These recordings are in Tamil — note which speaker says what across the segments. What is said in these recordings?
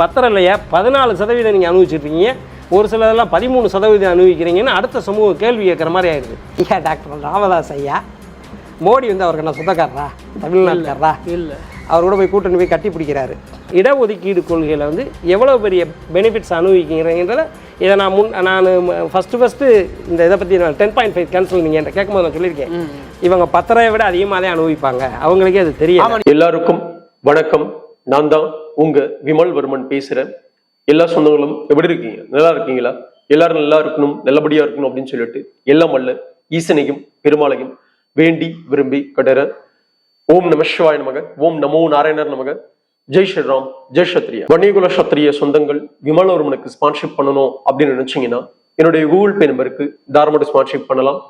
Speaker 1: பத்தரை இல்லையா பதினாலு சதவீதம் நீங்கள் அனுபவிச்சுருக்கீங்க ஒரு சில இதெல்லாம் பதிமூணு சதவீதம் அனுபவிக்கிறீங்கன்னு அடுத்த சமூக கேள்வி கேட்குற மாதிரி ஆயிடுது
Speaker 2: ஐயா டாக்டர் ராமதாஸ் ஐயா மோடி வந்து அவருக்கு நான் சொந்தக்காரரா தமிழ்நாட்டுக்காரரா இல்லை அவர் கூட போய் கூட்டணி போய் கட்டி பிடிக்கிறாரு இடஒதுக்கீடு கொள்கையில் வந்து எவ்வளோ பெரிய பெனிஃபிட்ஸ் அனுபவிக்கிறீங்கிறத இதை நான் முன் நான் ஃபஸ்ட்டு ஃபஸ்ட்டு இந்த இதை பற்றி நான் டென் பாயிண்ட் ஃபைவ் கேன்சல் நீங்கள் என்கிட்ட கேட்கும்போது நான் சொல்லியிருக்கேன் இவங்க பத்திரையை விட அதிகமாக தான் அனுபவிப்பாங்க அவங்களுக்கே அது தெரியும்
Speaker 3: எல்லாருக்கும் வணக்கம் நான் தான் உங்க வர்மன் பேசுறேன் எல்லா சொந்தங்களும் எப்படி இருக்கீங்க நல்லா இருக்கீங்களா எல்லாரும் நல்லா இருக்கணும் நல்லபடியா இருக்கணும் அப்படின்னு சொல்லிட்டு எல்லாம் அல்ல ஈசனையும் பெருமாளையும் வேண்டி விரும்பி கடற ஓம் நம சிவாய நமக ஓம் நமோ நாராயணர் நமக ஜெய் ஸ்ரீராம் ஜெய் சத்ரியா வணிகுல சத்ரிய சொந்தங்கள் விமலவர்மனுக்கு ஸ்பான்ஷிப் பண்ணணும் அப்படின்னு நினைச்சீங்கன்னா என்னுடைய கூகுள் பே நம்பருக்கு தாராளமாக ஸ்பான்ஷிப் பண்ணலாம்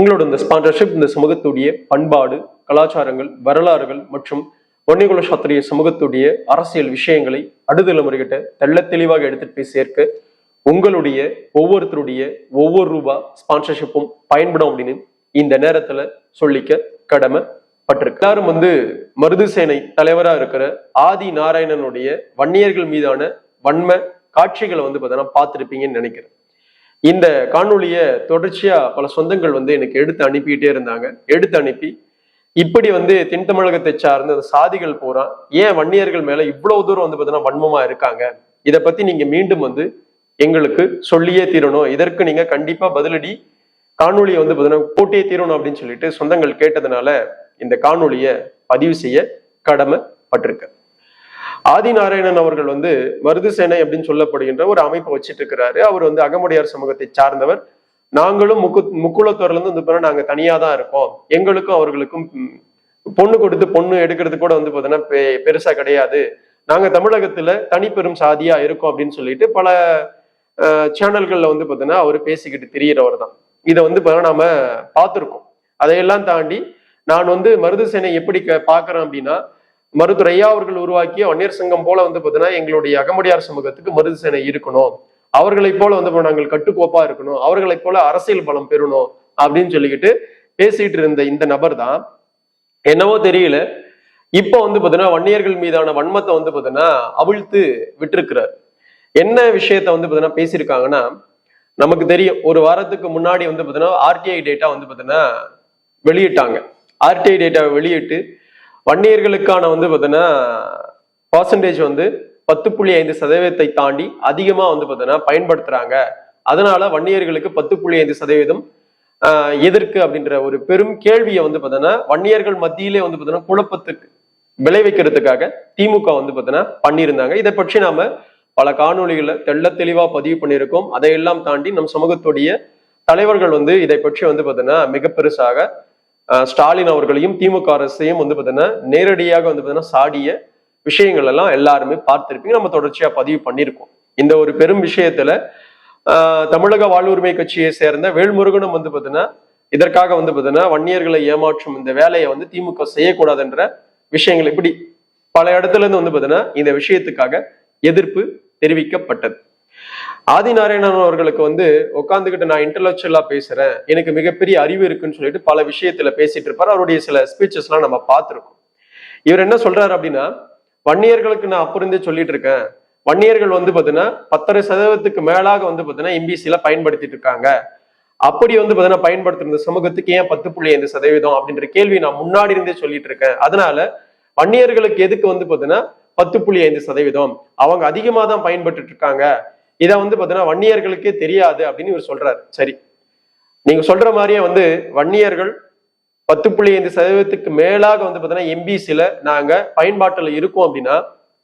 Speaker 3: உங்களோட இந்த ஸ்பான்சர்ஷிப் இந்த சமூகத்துடைய பண்பாடு கலாச்சாரங்கள் வரலாறுகள் மற்றும் பொன்னிகுல சாத்திரிய சமூகத்துடைய அரசியல் விஷயங்களை முறைகிட்ட தெள்ள தெளிவாக எடுத்துட்டு போய் சேர்க்க உங்களுடைய ஒவ்வொருத்தருடைய ஒவ்வொரு ரூபா ஸ்பான்சர்ஷிப்பும் பயன்படும் அப்படின்னு இந்த நேரத்துல சொல்லிக்க கடமை பட்டிருக்கு எல்லாரும் வந்து மருதுசேனை தலைவரா இருக்கிற ஆதி நாராயணனுடைய வன்னியர்கள் மீதான வன்ம காட்சிகளை வந்து பார்த்தீங்கன்னா பார்த்துருப்பீங்கன்னு நினைக்கிறேன் இந்த காணொலியை தொடர்ச்சியா பல சொந்தங்கள் வந்து எனக்கு எடுத்து அனுப்பிக்கிட்டே இருந்தாங்க எடுத்து அனுப்பி இப்படி வந்து தென் தமிழகத்தை சார்ந்த சாதிகள் பூரா ஏன் வன்னியர்கள் மேல இவ்வளவு தூரம் வந்து பார்த்தீங்கன்னா வன்மமா இருக்காங்க இதை பத்தி நீங்க மீண்டும் வந்து எங்களுக்கு சொல்லியே தீரணும் இதற்கு நீங்க கண்டிப்பா பதிலடி காணொலியை வந்து பார்த்தீங்கன்னா போட்டியே தீரணும் அப்படின்னு சொல்லிட்டு சொந்தங்கள் கேட்டதுனால இந்த காணொலியை பதிவு செய்ய கடமைப்பட்டிருக்க ஆதி நாராயணன் அவர்கள் வந்து மருது சேனை அப்படின்னு சொல்லப்படுகின்ற ஒரு அமைப்பை வச்சிட்டு இருக்கிறாரு அவர் வந்து அகமுடையார் சமூகத்தை சார்ந்தவர் நாங்களும் முக்கு முக்குளத்தூர்லேருந்து வந்து பார்த்தீங்கன்னா நாங்கள் தனியாக தான் இருக்கோம் எங்களுக்கும் அவர்களுக்கும் பொண்ணு கொடுத்து பொண்ணு எடுக்கிறது கூட வந்து பார்த்தீங்கன்னா பெ கிடையாது நாங்கள் தமிழகத்தில் தனிப்பெரும் சாதியாக இருக்கோம் அப்படின்னு சொல்லிட்டு பல சேனல்களில் வந்து பார்த்தீங்கன்னா அவர் பேசிக்கிட்டு திரியிறவர் தான் இதை வந்து நாம பார்த்துருக்கோம் அதையெல்லாம் தாண்டி நான் வந்து மருது சேனை எப்படி பார்க்குறேன் அப்படின்னா மருதுரையா அவர்கள் உருவாக்கிய வன்னியர் சங்கம் போல வந்து பார்த்தீங்கன்னா எங்களுடைய அகமுடியார் சமூகத்துக்கு மருது சேனை இருக்கணும் அவர்களை போல வந்து நாங்கள் கட்டுக்கோப்பா இருக்கணும் அவர்களைப் போல அரசியல் பலம் பெறணும் அப்படின்னு சொல்லிக்கிட்டு பேசிட்டு இருந்த இந்த நபர் தான் என்னவோ தெரியல இப்போ வந்து பாத்தீங்கன்னா வன்னியர்கள் மீதான வன்மத்தை வந்து பாத்தீங்கன்னா அவிழ்த்து விட்டுருக்கிறார் என்ன விஷயத்த வந்து பாத்தீங்கன்னா பேசியிருக்காங்கன்னா நமக்கு தெரியும் ஒரு வாரத்துக்கு முன்னாடி வந்து பாத்தீங்கன்னா ஆர்டிஐ டேட்டா வந்து பாத்தீங்கன்னா வெளியிட்டாங்க ஆர்டிஐ டேட்டாவை வெளியிட்டு வன்னியர்களுக்கான வந்து பாத்தீங்கன்னா பர்சன்டேஜ் வந்து பத்து புள்ளி ஐந்து சதவீதத்தை தாண்டி அதிகமாக வந்து பார்த்தீங்கன்னா பயன்படுத்துகிறாங்க அதனால வன்னியர்களுக்கு பத்து புள்ளி ஐந்து சதவீதம் எதற்கு அப்படின்ற ஒரு பெரும் கேள்வியை வந்து பார்த்தீங்கன்னா வன்னியர்கள் மத்தியிலே வந்து பார்த்தீங்கன்னா குழப்பத்துக்கு விளைவிக்கிறதுக்காக திமுக வந்து பார்த்தீங்கன்னா பண்ணியிருந்தாங்க இதை பற்றி நாம பல காணொலிகளை தெள்ள தெளிவாக பதிவு பண்ணியிருக்கோம் அதையெல்லாம் தாண்டி நம் சமூகத்துடைய தலைவர்கள் வந்து இதை பற்றி வந்து பார்த்தீங்கன்னா மிக பெருசாக ஸ்டாலின் அவர்களையும் திமுக அரசையும் வந்து பார்த்தீங்கன்னா நேரடியாக வந்து பார்த்தீங்கன்னா சாடிய விஷயங்கள் எல்லாம் எல்லாருமே பார்த்திருப்பீங்க நம்ம தொடர்ச்சியா பதிவு பண்ணியிருக்கோம் இந்த ஒரு பெரும் விஷயத்துல தமிழக வாழ்வுரிமை கட்சியை சேர்ந்த வேல்முருகனும் வந்து பார்த்தீங்கன்னா இதற்காக வந்து பார்த்தீங்கன்னா வன்னியர்களை ஏமாற்றும் இந்த வேலையை வந்து திமுக செய்யக்கூடாதுன்ற விஷயங்கள் இப்படி பல இடத்துல இருந்து வந்து பார்த்தீங்கன்னா இந்த விஷயத்துக்காக எதிர்ப்பு தெரிவிக்கப்பட்டது ஆதிநாராயணன் அவர்களுக்கு வந்து உட்காந்துக்கிட்டு நான் இன்டலெக்சுவலா பேசுறேன் எனக்கு மிகப்பெரிய அறிவு இருக்குன்னு சொல்லிட்டு பல விஷயத்துல பேசிட்டு இருப்பாரு அவருடைய சில ஸ்பீச்சஸ் எல்லாம் நம்ம பார்த்துருக்கோம் இவர் என்ன சொல்றாரு அப்படின்னா வன்னியர்களுக்கு நான் அப்போ இருந்தே சொல்லிட்டு இருக்கேன் வன்னியர்கள் வந்து பார்த்தீங்கன்னா பத்தரை சதவீதத்துக்கு மேலாக வந்து பார்த்தீங்கன்னா இம்பிசியில் பயன்படுத்திட்டு இருக்காங்க அப்படி வந்து பார்த்தீங்கன்னா பயன்படுத்திருந்த சமூகத்துக்கு ஏன் பத்து புள்ளி ஐந்து சதவீதம் அப்படின்ற கேள்வி நான் முன்னாடி இருந்தே சொல்லிட்டு இருக்கேன் அதனால வன்னியர்களுக்கு எதுக்கு வந்து பார்த்தீங்கன்னா பத்து புள்ளி ஐந்து சதவீதம் அவங்க அதிகமாக தான் பயன்பட்டு இருக்காங்க இதை வந்து பார்த்தீங்கன்னா வன்னியர்களுக்கே தெரியாது அப்படின்னு இவர் சொல்றாரு சரி நீங்க சொல்ற மாதிரியே வந்து வன்னியர்கள் பத்து புள்ளி ஐந்து சதவீதத்துக்கு மேலாக வந்து பார்த்தீங்கன்னா எம்பிசியில நாங்கள் பயன்பாட்டில் இருக்கோம் அப்படின்னா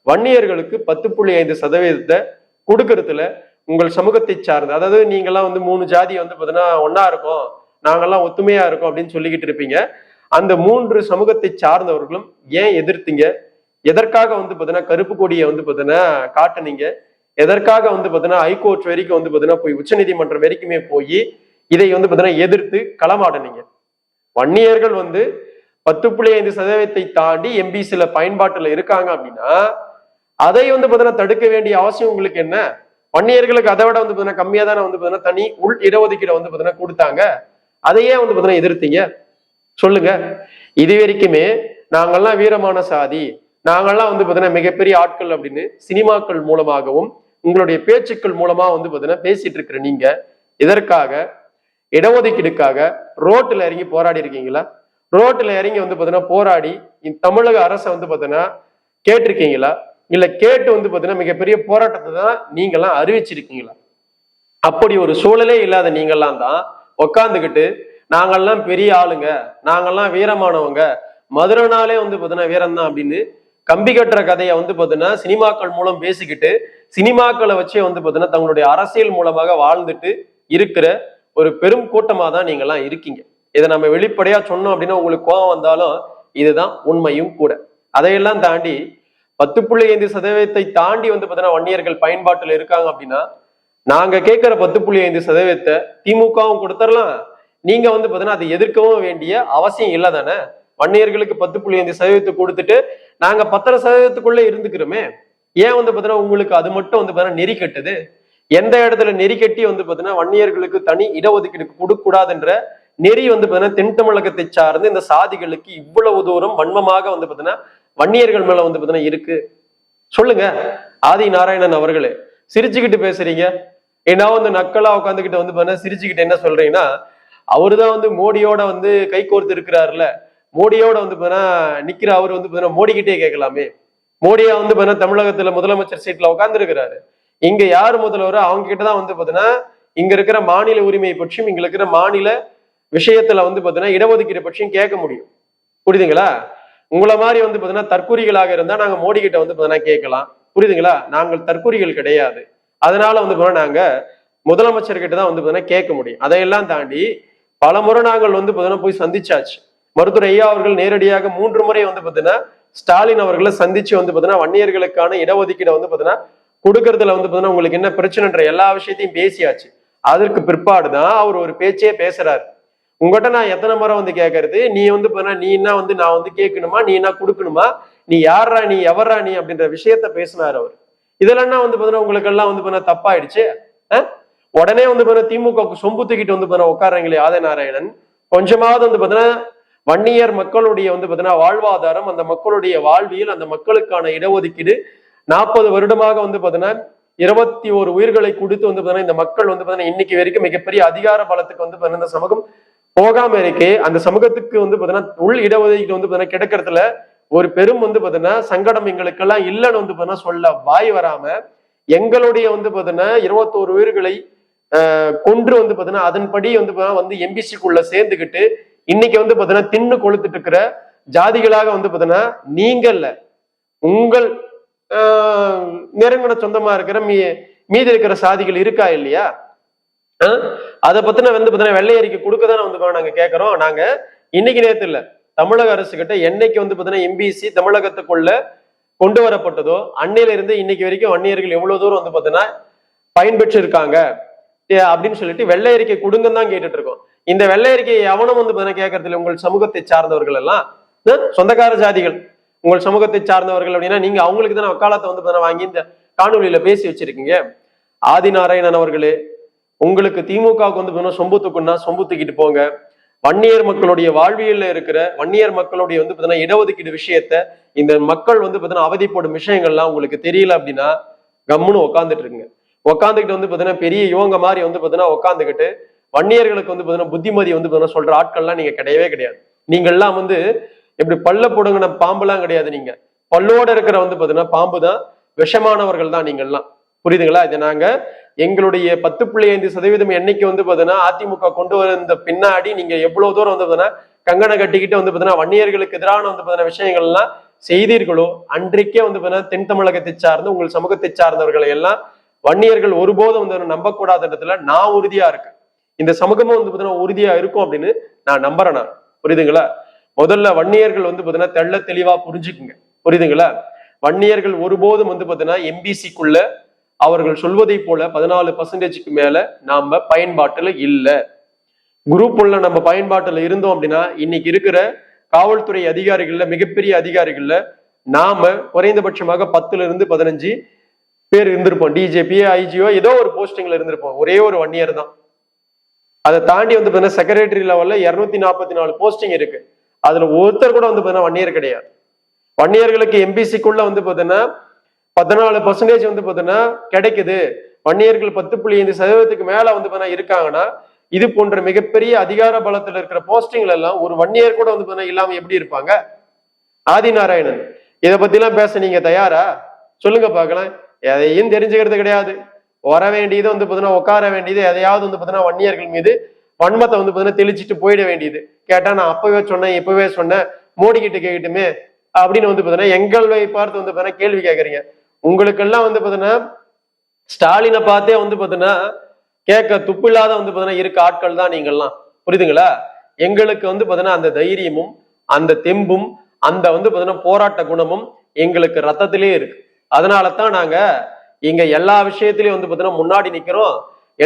Speaker 3: வன்னியர்களுக்கு பத்து புள்ளி ஐந்து சதவீதத்தை கொடுக்கறதுல உங்கள் சமூகத்தை சார்ந்து அதாவது நீங்கள்லாம் வந்து மூணு ஜாதி வந்து பார்த்தீங்கன்னா ஒன்னா இருக்கும் நாங்கள்லாம் ஒத்துமையா இருக்கோம் அப்படின்னு சொல்லிக்கிட்டு இருப்பீங்க அந்த மூன்று சமூகத்தை சார்ந்தவர்களும் ஏன் எதிர்த்தீங்க எதற்காக வந்து பார்த்தீங்கன்னா கருப்பு கொடியை வந்து பார்த்தீங்கன்னா காட்டுனீங்க எதற்காக வந்து பார்த்தீங்கன்னா ஹைகோர்ட் வரைக்கும் வந்து பார்த்தீங்கன்னா போய் உச்சநீதிமன்றம் வரைக்குமே போய் இதை வந்து பார்த்தீங்கன்னா எதிர்த்து களமாடினீங்க வன்னியர்கள் வந்து பத்து புள்ளி ஐந்து சதவீதத்தை தாண்டி எம்பிசில பயன்பாட்டுல இருக்காங்க அப்படின்னா அதை வந்து பார்த்தீங்கன்னா தடுக்க வேண்டிய அவசியம் உங்களுக்கு என்ன வன்னியர்களுக்கு அதை விட வந்து பார்த்தீங்கன்னா கம்மியா தானே வந்து பார்த்தீங்கன்னா தனி உள் இடஒதுக்கீடு வந்து பார்த்தீங்கன்னா கொடுத்தாங்க அதையே வந்து பார்த்தீங்கன்னா எதிர்த்தீங்க சொல்லுங்க இது வரைக்குமே நாங்கள்லாம் வீரமான சாதி நாங்கள்லாம் வந்து பார்த்தீங்கன்னா மிகப்பெரிய ஆட்கள் அப்படின்னு சினிமாக்கள் மூலமாகவும் உங்களுடைய பேச்சுக்கள் மூலமா வந்து பார்த்தீங்கன்னா பேசிட்டு இருக்கிற நீங்க இதற்காக இடஒதுக்கீடுக்காக ரோட்டில் இறங்கி போராடி இருக்கீங்களா ரோட்டில் இறங்கி வந்து பார்த்தீங்கன்னா போராடி தமிழக அரசை வந்து பார்த்தீங்கன்னா கேட்டிருக்கீங்களா இல்லை கேட்டு வந்து பார்த்தீங்கன்னா மிகப்பெரிய போராட்டத்தை தான் நீங்களாம் அறிவிச்சிருக்கீங்களா அப்படி ஒரு சூழலே இல்லாத நீங்கள்லாம் தான் உக்காந்துக்கிட்டு நாங்கள்லாம் பெரிய ஆளுங்க நாங்கள்லாம் வீரமானவங்க மதுரனாலே வந்து பார்த்தீங்கன்னா வீரம்தான் அப்படின்னு கம்பி கட்டுற கதையை வந்து பார்த்தீங்கன்னா சினிமாக்கள் மூலம் பேசிக்கிட்டு சினிமாக்களை வச்சே வந்து பார்த்தீங்கன்னா தங்களுடைய அரசியல் மூலமாக வாழ்ந்துட்டு இருக்கிற ஒரு பெரும் கூட்டமாக தான் நீங்கள்லாம் இருக்கீங்க இதை நம்ம வெளிப்படையாக சொன்னோம் அப்படின்னா உங்களுக்கு கோபம் வந்தாலும் இதுதான் உண்மையும் கூட அதையெல்லாம் தாண்டி பத்து புள்ளி ஐந்து சதவீதத்தை தாண்டி வந்து பார்த்தீங்கன்னா வன்னியர்கள் பயன்பாட்டில் இருக்காங்க அப்படின்னா நாங்க கேட்குற பத்து புள்ளி ஐந்து சதவீதத்தை திமுகவும் கொடுத்துடலாம் நீங்க வந்து பாத்தீங்கன்னா அதை எதிர்க்கவும் வேண்டிய அவசியம் இல்லை தானே வன்னியர்களுக்கு பத்து புள்ளி ஐந்து சதவீதத்தை கொடுத்துட்டு நாங்க பத்தரை சதவீதத்துக்குள்ளே இருந்துக்கிறோமே ஏன் வந்து பார்த்தீங்கன்னா உங்களுக்கு அது மட்டும் வந்து பார்த்தீங்கன்னா நெறி கட்டுது எந்த இடத்துல நெறி கட்டி வந்து பாத்தீங்கன்னா வன்னியர்களுக்கு தனி இடஒதுக்கீடு கொடுக்கூடாதுன்ற நெறி வந்து பாத்தீங்கன்னா தென் தமிழகத்தை சார்ந்து இந்த சாதிகளுக்கு இவ்வளவு தூரம் வன்மமாக வந்து பாத்தீங்கன்னா வன்னியர்கள் மேல வந்து பாத்தீங்கன்னா இருக்கு சொல்லுங்க ஆதி நாராயணன் அவர்களே சிரிச்சுக்கிட்டு பேசுறீங்க ஏன்னா வந்து நக்கலா உட்காந்துக்கிட்ட வந்து பாத்தீங்கன்னா சிரிச்சுக்கிட்டு என்ன சொல்றீங்கன்னா அவருதான் வந்து மோடியோட வந்து கை கோர்த்து இருக்கிறாருல மோடியோட வந்து பாத்தீங்கன்னா நிக்கிற அவர் வந்து பாத்தீங்கன்னா மோடிக்கிட்டே கேட்கலாமே மோடியா வந்து பாத்தீங்கன்னா தமிழகத்துல முதலமைச்சர் சீட்ல உட்காந்துருக்கிறாரு இங்க யார் முதல்வரோ அவங்க கிட்டதான் வந்து பாத்தீங்கன்னா இங்க இருக்கிற மாநில உரிமையை பற்றியும் இங்க இருக்கிற மாநில விஷயத்துல வந்து பாத்தீங்கன்னா இடஒதுக்கீடு பற்றியும் கேட்க முடியும் புரியுதுங்களா உங்களை மாதிரி வந்து பாத்தீங்கன்னா தற்கூரிகளாக இருந்தா நாங்க மோடி கிட்ட வந்து பாத்தீங்கன்னா கேட்கலாம் புரியுதுங்களா நாங்கள் தற்கூரிகள் கிடையாது அதனால வந்து பாத்தீங்கன்னா நாங்க முதலமைச்சர்கிட்ட தான் வந்து பாத்தீங்கன்னா கேட்க முடியும் அதையெல்லாம் தாண்டி பல முறை நாங்கள் வந்து பாத்தீங்கன்னா போய் சந்திச்சாச்சு மருத்துவர் ஐயா அவர்கள் நேரடியாக மூன்று முறை வந்து பாத்தீங்கன்னா ஸ்டாலின் அவர்களை சந்திச்சு வந்து பாத்தீங்கன்னா வன்னியர்களுக்கான இடஒதுக்கீடு வந்து பாத்தீங்கன்னா கொடுக்கறதுல வந்து பார்த்தீங்கன்னா உங்களுக்கு என்ன பிரச்சனைன்ற எல்லா விஷயத்தையும் பேசியாச்சு அதற்கு பிற்பாடு தான் அவர் ஒரு பேச்சே பேசுறாரு உங்ககிட்ட நான் எத்தனை முறை வந்து கேட்கறது நீ வந்து பார்த்தீங்கன்னா நீ என்ன வந்து நான் வந்து கேட்கணுமா நீ என்ன கொடுக்கணுமா நீ யாரா நீ எவரா நீ அப்படின்ற விஷயத்த பேசினார் அவர் இதெல்லாம் வந்து பாத்தீங்கன்னா உங்களுக்கு எல்லாம் வந்து பண்ண தப்பாயிடுச்சு உடனே வந்து பாத்தீங்கன்னா திமுக சொம்பு தூக்கிட்டு வந்து பண்ண உட்காரங்களே ஆத நாராயணன் கொஞ்சமாவது வந்து பாத்தீங்கன்னா வன்னியர் மக்களுடைய வந்து பாத்தீங்கன்னா வாழ்வாதாரம் அந்த மக்களுடைய வாழ்வியல் அந்த மக்களுக்கான இடஒதுக்கீடு நாற்பது வருடமாக வந்து பார்த்தீங்கன்னா இருபத்தி ஒரு உயிர்களை கொடுத்து வந்து பார்த்தீங்கன்னா இந்த மக்கள் வந்து பார்த்தீங்கன்னா இன்னைக்கு வரைக்கும் மிகப்பெரிய அதிகார பலத்துக்கு வந்து பார்த்தீங்கன்னா இந்த சமூகம் போகாம இருக்கே அந்த சமூகத்துக்கு வந்து பார்த்தீங்கன்னா உள் இடஒதுக்கீடு வந்து பார்த்தீங்கன்னா கிடைக்கிறதுல ஒரு பெரும் வந்து பார்த்தீங்கன்னா சங்கடம் எங்களுக்கெல்லாம் இல்லைன்னு வந்து பார்த்தீங்கன்னா சொல்ல வாய் வராம எங்களுடைய வந்து பார்த்தீங்கன்னா இருபத்தோரு உயிர்களை கொன்று வந்து பார்த்தீங்கன்னா அதன்படி வந்து வந்து எம்பிசிக்குள்ள சேர்ந்துக்கிட்டு இன்னைக்கு வந்து பார்த்தீங்கன்னா தின்னு கொளுத்துட்டு இருக்கிற ஜாதிகளாக வந்து பார்த்தீங்கன்னா நீங்கள்ல உங்கள் நெருங்கின சொந்தமா இருக்கிற மீ மீதி இருக்கிற சாதிகள் இருக்கா இல்லையா அதை பத்தின வந்து பார்த்தீங்கன்னா வெள்ளை அறிக்கை கொடுக்க தானே வந்து நாங்க கேட்கறோம் நாங்க இன்னைக்கு நேரத்தில் இல்லை தமிழக அரசு கிட்ட என்னைக்கு வந்து பார்த்தீங்கன்னா எம்பிசி தமிழகத்துக்குள்ள கொண்டு வரப்பட்டதோ அன்னையில இருந்து இன்னைக்கு வரைக்கும் வன்னியர்கள் எவ்வளவு தூரம் வந்து பாத்தீங்கன்னா பயன்பெற்று இருக்காங்க அப்படின்னு சொல்லிட்டு வெள்ளை அறிக்கை கொடுங்கன்னு தான் கேட்டுட்டு இருக்கோம் இந்த வெள்ளை அறிக்கையை எவனும் வந்து பாத்தீங்கன்னா கேட்கறதுல உங்கள் சமூகத்தை சார்ந்தவர்கள் எல்லாம் சொந்தக்கார ஜாதிகள் உங்கள் சமூகத்தை சார்ந்தவர்கள் அப்படின்னா நீங்க அவங்களுக்கு தானே வக்காலத்தை வந்து வாங்கி இந்த காணொலியில பேசி வச்சிருக்கீங்க ஆதிநாராயணன் அவர்களே உங்களுக்கு திமுகவுக்கு வந்து சொம்பு தூக்குன்னா சொம்பு தூக்கிட்டு போங்க வன்னியர் மக்களுடைய வாழ்வியல்ல இருக்கிற வன்னியர் மக்களுடைய வந்து பார்த்தீங்கன்னா இடஒதுக்கீடு விஷயத்த இந்த மக்கள் வந்து பார்த்தீங்கன்னா அவதிப்படும் விஷயங்கள்லாம் உங்களுக்கு தெரியல அப்படின்னா கம்முன்னு உட்காந்துட்டு இருக்குங்க உட்காந்துக்கிட்டு வந்து பார்த்தீங்கன்னா பெரிய இவங்க மாதிரி வந்து பார்த்தீங்கன்னா உட்காந்துக்கிட்டு வன்னியர்களுக்கு வந்து பார்த்தீங்கன்னா புத்திமதி வந்து பார்த்தீங்கன்னா சொல்ற ஆட்கள்லாம் நீங்க கிடையவே கிடையாது நீங்கள்லாம் வந்து இப்படி பல்ல பாம்பு பாம்புலாம் கிடையாது நீங்க பல்லோட இருக்கிற வந்து பாத்தீங்கன்னா பாம்பு தான் விஷமானவர்கள் தான் நீங்கள்லாம் புரியுதுங்களா இது நாங்க எங்களுடைய பத்து புள்ளி ஐந்து சதவீதம் எண்ணிக்கை வந்து பாத்தீங்கன்னா அதிமுக கொண்டு வந்த பின்னாடி நீங்க எவ்வளவு தூரம் வந்து பாத்தீங்கன்னா கங்கணம் கட்டிக்கிட்டு வந்து பாத்தீங்கன்னா வன்னியர்களுக்கு எதிரான வந்து பாத்தீங்கன்னா விஷயங்கள் எல்லாம் செய்தீர்களோ அன்றைக்கே வந்து பாத்தீங்கன்னா தென் தமிழகத்தை சார்ந்து உங்கள் சமூகத்தை சார்ந்தவர்களை எல்லாம் வன்னியர்கள் ஒருபோதும் வந்து நம்பக்கூடாத இடத்துல நான் உறுதியா இருக்கேன் இந்த சமூகமும் வந்து பாத்தீங்கன்னா உறுதியா இருக்கும் அப்படின்னு நான் நம்புறேன் புரியுதுங்களா முதல்ல வன்னியர்கள் வந்து பார்த்தீங்கன்னா தெள்ள தெளிவா புரிஞ்சுக்குங்க புரியுதுங்களா வன்னியர்கள் ஒருபோதும் வந்து பார்த்தீங்கன்னா எம்பிசிக்குள்ள அவர்கள் சொல்வதை போல பதினாலு பர்சன்டேஜுக்கு மேல நாம பயன்பாட்டுல இல்லை குரூப் உள்ள நம்ம பயன்பாட்டுல இருந்தோம் அப்படின்னா இன்னைக்கு இருக்கிற காவல்துறை அதிகாரிகள்ல மிகப்பெரிய அதிகாரிகள்ல நாம குறைந்தபட்சமாக பத்துல இருந்து பதினஞ்சு பேர் இருந்திருப்போம் டிஜேபி ஐஜிஓ ஏதோ ஒரு போஸ்டிங்ல இருந்திருப்போம் ஒரே ஒரு வன்னியர் இயர் தான் அதை தாண்டி வந்து பார்த்தீங்கன்னா செக்ரட்டரி லெவல்ல இருநூத்தி நாற்பத்தி நாலு போஸ்டிங் இருக்கு அதுல ஒருத்தர் கூட வந்து பாத்தீங்கன்னா வன்னியர் கிடையாது வன்னியர்களுக்கு எம்பிசிக்குள்ள வந்து பாத்தீங்கன்னா பதினாலு பர்சன்டேஜ் வந்து பாத்தீங்கன்னா கிடைக்குது வன்னியர்கள் பத்து புள்ளி ஐந்து சதவீதத்துக்கு மேல வந்து பாத்தீங்கன்னா இருக்காங்கன்னா இது போன்ற மிகப்பெரிய அதிகார பலத்தில் இருக்கிற போஸ்டிங்ல எல்லாம் ஒரு வன்னியர் கூட வந்து பாத்தீங்கன்னா இல்லாம எப்படி இருப்பாங்க ஆதி நாராயணன் இதை எல்லாம் பேச நீங்க தயாரா சொல்லுங்க பார்க்கலாம் எதையும் தெரிஞ்சுக்கிறது கிடையாது வர வேண்டியது வந்து பாத்தீங்கன்னா உட்கார வேண்டியது எதையாவது வந்து பார்த்தீங்கன்னா வன்னியர்கள் மீது வன்மத்தை வந்து பாத்தீங்கன்னா தெளிச்சிட்டு போயிட வேண்டியது கேட்டா நான் அப்பவே சொன்னேன் இப்பவே சொன்னேன் மோடி கிட்ட கேட்கட்டுமே அப்படின்னு வந்து பாத்தீங்கன்னா எங்களை பார்த்து வந்து பாத்தீங்கன்னா கேள்வி கேட்கறீங்க உங்களுக்கெல்லாம் வந்து பாத்தீங்கன்னா ஸ்டாலினை பார்த்தே வந்து பாத்தீங்கன்னா கேட்க துப்பு இல்லாத வந்து பாத்தீங்கன்னா இருக்க ஆட்கள் தான் நீங்கள்லாம் புரியுதுங்களா எங்களுக்கு வந்து பாத்தீங்கன்னா அந்த தைரியமும் அந்த தெம்பும் அந்த வந்து பாத்தீங்கன்னா போராட்ட குணமும் எங்களுக்கு ரத்தத்திலே இருக்கு அதனால தான் நாங்க இங்க எல்லா விஷயத்திலயும் வந்து பாத்தீங்கன்னா முன்னாடி நிக்கிறோம்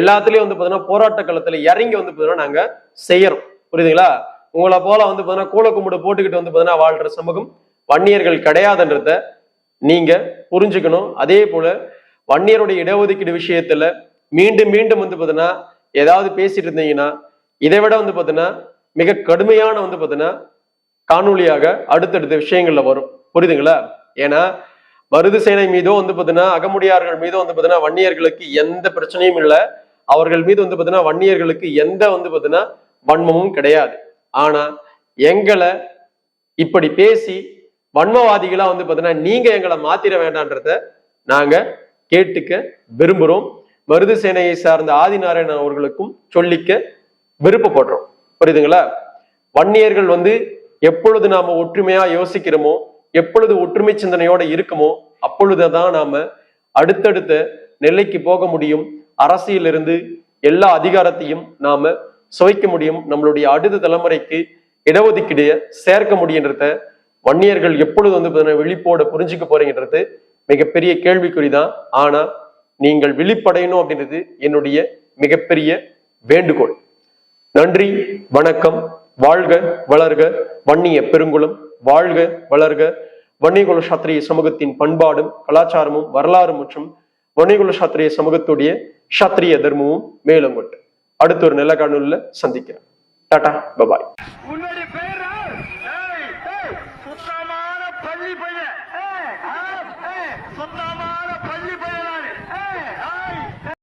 Speaker 3: எல்லாத்துலயும் வந்து பாத்தீங்கன்னா போராட்ட களத்துல இறங்கி வந்து பாத்தீங்கன்னா நாங்க செய்யறோம் புரியுதுங்களா உங்களை போல வந்து பார்த்தீங்கன்னா கூல கும்பிடு போட்டுக்கிட்டு வந்து பார்த்தீங்கன்னா வாழ்ற சமூகம் வன்னியர்கள் கிடையாதுன்றத நீங்க புரிஞ்சுக்கணும் அதே போல வன்னியருடைய இடஒதுக்கீடு விஷயத்துல மீண்டும் மீண்டும் வந்து பார்த்தீங்கன்னா ஏதாவது பேசிட்டு இருந்தீங்கன்னா இதை விட வந்து பார்த்தீங்கன்னா மிக கடுமையான வந்து பார்த்தீங்கன்னா காணொலியாக அடுத்தடுத்த விஷயங்கள்ல வரும் புரியுதுங்களா ஏன்னா மருது சேனை மீதோ வந்து பார்த்தீங்கன்னா அகமுடியார்கள் மீதோ வந்து பார்த்தீங்கன்னா வன்னியர்களுக்கு எந்த பிரச்சனையும் இல்லை அவர்கள் மீது வந்து பார்த்தீங்கன்னா வன்னியர்களுக்கு எந்த வந்து பார்த்தீங்கன்னா வன்மமும் கிடையாது ஆனா எங்களை இப்படி பேசி வன்மவாதிகளா வந்து பார்த்தீங்கன்னா நீங்க எங்களை மாத்திர வேண்டான்றத நாங்க கேட்டுக்க விரும்புகிறோம் மருது சேனையை சார்ந்த ஆதிநாராயணன் அவர்களுக்கும் சொல்லிக்க விருப்பப்படுறோம் புரியுதுங்களா வன்னியர்கள் வந்து எப்பொழுது நாம ஒற்றுமையா யோசிக்கிறோமோ எப்பொழுது ஒற்றுமை சிந்தனையோட இருக்குமோ அப்பொழுதுதான் நாம அடுத்தடுத்த நிலைக்கு போக முடியும் அரசியலிருந்து எல்லா அதிகாரத்தையும் நாம சுவைக்க முடியும் நம்மளுடைய அடுத்த தலைமுறைக்கு இடஒதுக்கீடு சேர்க்க முடியுன்றத வன்னியர்கள் எப்பொழுது வந்து விழிப்போட புரிஞ்சுக்க போறீங்கன்றது மிகப்பெரிய கேள்விக்குறி தான் ஆனா நீங்கள் விழிப்படையணும் அப்படின்றது என்னுடைய மிகப்பெரிய வேண்டுகோள் நன்றி வணக்கம் வாழ்க வளர்க வன்னிய பெருங்குளம் வாழ்க வளர்க வன்னியகுல சாத்திரிய சமூகத்தின் பண்பாடும் கலாச்சாரமும் வரலாறு மற்றும் வன்னியகுல சாத்திரிய சமூகத்துடைய சாத்திரிய தர்மமும் மேலங்கொட்டு அடுத்த ஒரு நல்ல காணொலியில் சந்திக்கிறேன் டாடா பபாய்